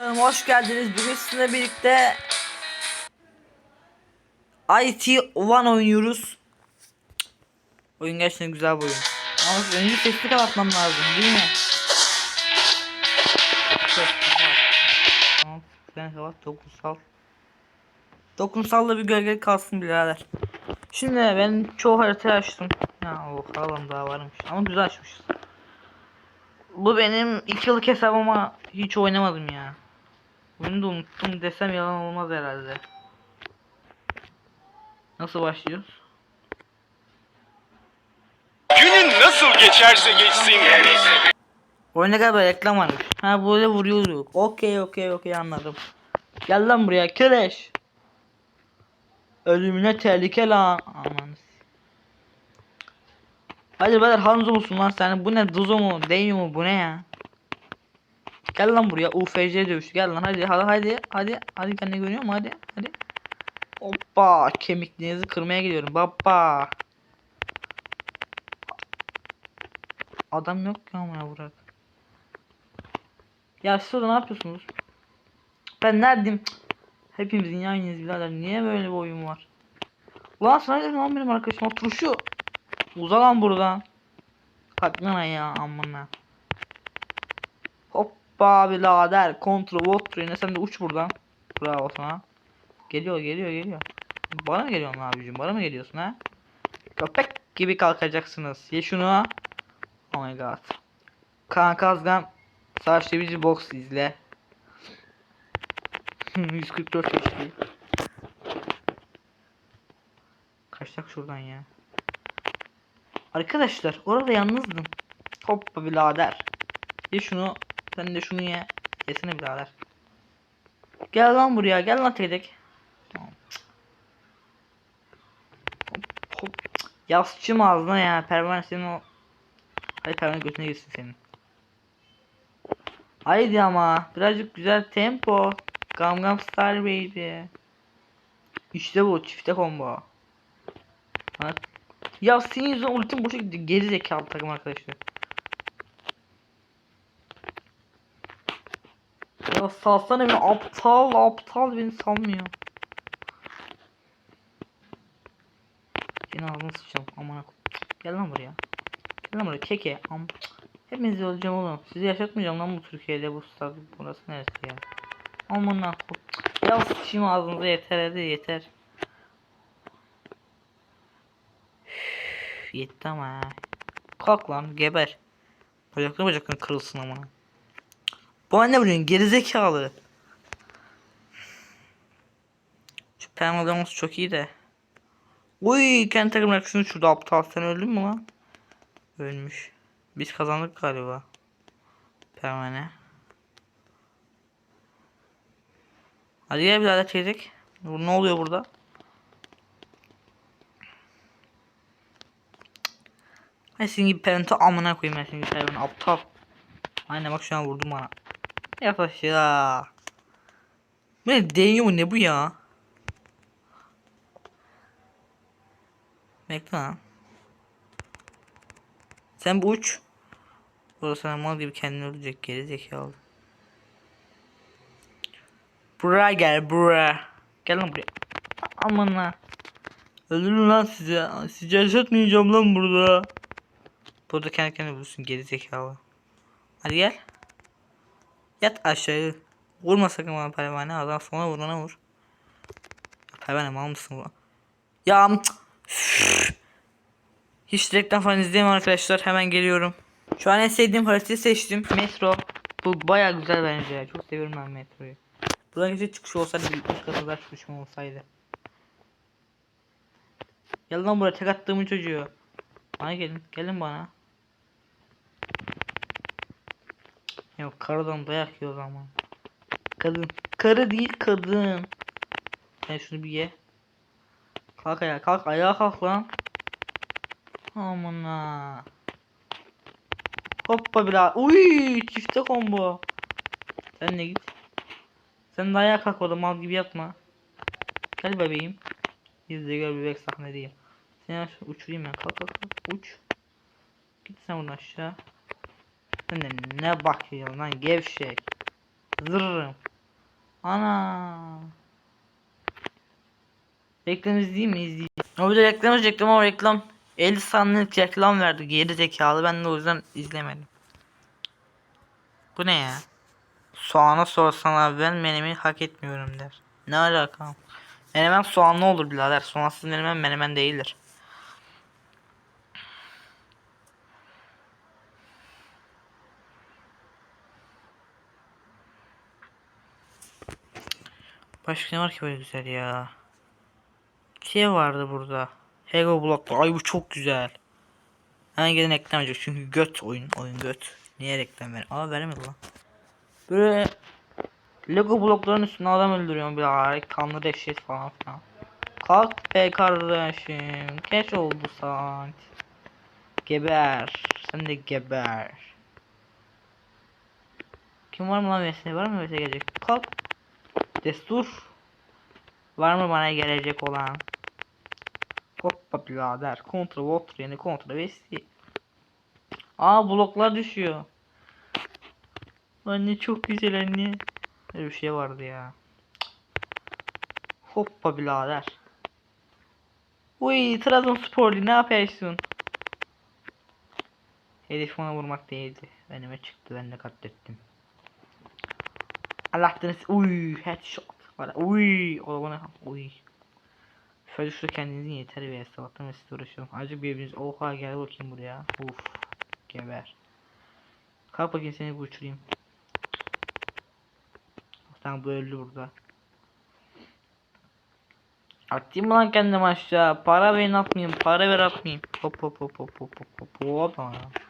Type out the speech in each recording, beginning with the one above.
Hoş geldiniz. Bugün sizinle birlikte IT One oynuyoruz. Oyun gerçekten güzel bir oyun. Ama önce sesli kapatmam lazım değil mi? Ses kapat. Dokunsal. Dokunsalla bir gölge kalsın birader. Şimdi ben çoğu haritayı açtım. Ya o kalan daha varmış. Ama güzel açmışız. Bu benim 2 yıllık hesabım ama hiç oynamadım ya. Bunu da unuttum desem yalan olmaz herhalde. Nasıl başlıyoruz? Günün nasıl geçerse geçsin. Oyunda galiba reklam varmış. Ha böyle vuruyoruz. Okey okey okey anladım. Gel lan buraya köleş. Ölümüne tehlike lan. Aman. Hadi beyler Hanzo musun lan sen? Bu ne Duzo mu? Değil mu? Bu ne ya? Gel lan buraya UFC dövüşü. Gel lan hadi hadi hadi hadi hadi kendini görüyor mu? Hadi hadi. Hoppa kemiklerinizi kırmaya gidiyorum. Baba. Adam yok ama bırak. Ya siz orada ne yapıyorsunuz? Ben neredeyim? Hepimizin yayınıyız birader. Niye böyle bir oyun var? Ulan sana dedim lan benim arkadaşım. Turşu. Uza lan buradan. Kalkana ya amına. Hoppa birader. Kontrol vot yine sen de uç buradan. Bravo sana. Geliyor geliyor geliyor. Bana mı geliyorsun abicim? Bana mı geliyorsun ha? Köpek gibi kalkacaksınız. Ye şunu. Oh my god. Kaan Kazgan Savaş Devici Box izle. 144 HD. Kaçtak şuradan ya. Arkadaşlar orada yalnızdım. Hoppa birader. Ye şunu. Sen de şunu ye. Yesene birader. Gel lan buraya. Gel lan tedek. Tamam. Hop, hop. Yasçım ağzına ya. Pervane senin o. Hadi pervane götüne girsin senin. Haydi ama. Birazcık güzel tempo. Gangnam Style baby. İşte bu çifte combo. Ha. Ya senin yüzünden ultim boşa gitti. Geri zekalı takım arkadaşlar. Ya salsana beni aptal aptal beni salmıyor. Yine ağzını sıçacağım amına Gel lan buraya. Gel lan buraya keke. Am Hepinizi öleceğim oğlum. Sizi yaşatmayacağım lan bu Türkiye'de bu stad burası neresi ya? Amına Ya sıçayım ağzınıza yeter hadi yeter. Üf, Yetti ama ya. Kalk lan geber. Bacakları bacakların kırılsın ama. Bu anne vuruyorsun gerizekalı. Şu permagamız çok iyi de. Uy kendi takım arkadaşını şurada aptal sen öldün mü lan? Ölmüş. Biz kazandık galiba. Permane. Hadi gel birader çeyrek. Ne oluyor burada? Ay senin gibi perente amına koyayım ben senin gibi aptal. Aynen bak şu an vurdum bana. Yat aşağı. Bu ne değiyor mu ne bu ya? Bekle lan. Sen bu uç. Burası sana mal gibi kendini öldürecek geri zekalı. Buraya gel buraya. Gel lan buraya. Aman ha. Öldürün lan sizi. Sizi yaşatmayacağım lan burada. Burada kendi kendine bulursun geri zekalı. Hadi gel. Yat aşağı. Vurma sakın bana pervane. Adam sonra vurana vur. Pervane mal mısın bu? Ya. Hiç direkten falan izleyemem arkadaşlar. Hemen geliyorum. Şu an en sevdiğim haritayı seçtim. Metro. Bu baya güzel bence ya. Çok seviyorum ben metroyu. Buradan gece çıkış olsaydı üst katında çıkışım olsaydı. Gel lan buraya tek attığımın çocuğu. Bana gelin. Gelin bana. Ya karıdan dayak yiyor ama. Kadın. Karı değil kadın. Sen şunu bir ye. Kalk ayağa kalk ayağa kalk lan. Amına. Hoppa bila. Uy çifte combo. Sen de git. Sen de ayağa kalk orada mal gibi yapma. Gel bebeğim. İzle gör bebek sahnedeyim. Seni aşağı uçurayım ben. Kalk kalk kalk. Uç. Git sen buradan aşağı. Sen de ne bakıyorsun lan gevşek. Zırrım. Ana. Reklam izleyeyim mi? İzleyeyim. O bir de reklam izleyecektim ama reklam 50 saniyelik reklam verdi. Geri zekalı. Ben de o yüzden izlemedim. Bu ne ya? Soğana sorsan abi ben menemeni hak etmiyorum der. Ne alaka? Menemen soğanlı olur birader. Soğansız menemen menemen değildir. Başka ne var ki böyle güzel ya? Şey vardı burada. Hero Block. Ay bu çok güzel. Hemen gelin reklam edecek çünkü göt oyun oyun göt. Niye reklam ver? Aa veremedi lan. Böyle Lego blokların üstüne adam öldürüyorum bir ara kanlı dehşet falan filan. Kalk be kardeşim. Geç oldu saat. Geber. Sen de geber. Kim var mı lan VS? Var mı VS gelecek? Kalk. Destur. Var mı bana gelecek olan? Hoppa birader. Kontra water yani kontra VS. Aa bloklar düşüyor. Anne çok güzel anne. Öyle bir şey vardı ya. Hoppa birader. Uy Trabzonsporlu ne yapıyorsun? Hedef ona vurmak değildi. Önüme çıktı ben de katlettim. Allah'tan uy headshot. Var. Uy o bana uy. Şöyle şurada kendinizin yeter be sabahtan ve size uğraşıyorum. Acık birbiriniz oha gel bakayım buraya. Uf geber. Kalk bakayım seni bir uçurayım. Sen bu öldü burada. Atayım mı lan kendimi aşağı? Para verin atmayayım. Para ver atmayayım. Hop hop hop hop hop hop hop hop.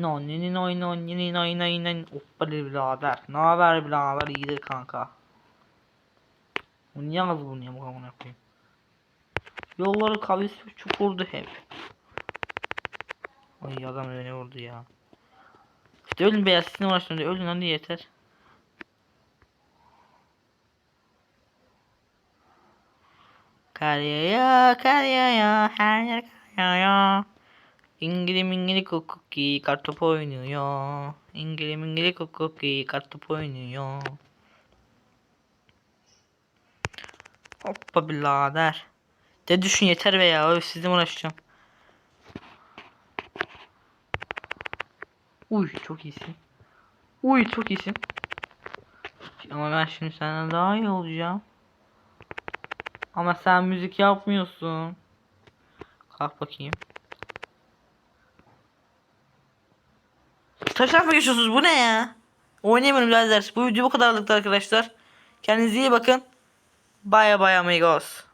No ni ni no no ni ni no no no Hoppa birader. Ne haber birader? İyidir kanka. Bu niye az bunu ya bu amına koyayım. Yolları kavis çukurdu hep. Ay adam beni vurdu ya. İşte ölün beyaz sizin uğraştığında ölün hadi yeter. Kar yağıyor, kar yağıyor, her yer kar yağıyor. İngili mingili kukuki, kartopu oynuyor. İngili mingili kukuki, kartopu oynuyor. Hoppa birader. De düşün yeter be ya, öf uğraşacağım. Uy çok iyisin. Uy çok iyisin. Ama ben şimdi senden daha iyi olacağım. Ama sen müzik yapmıyorsun. Kalk bakayım. Taşak mı geçiyorsunuz? Bu ne ya? Oynayamıyorum birader. Bu video bu kadarlıktı arkadaşlar. Kendinize iyi bakın. Bye bye amigos.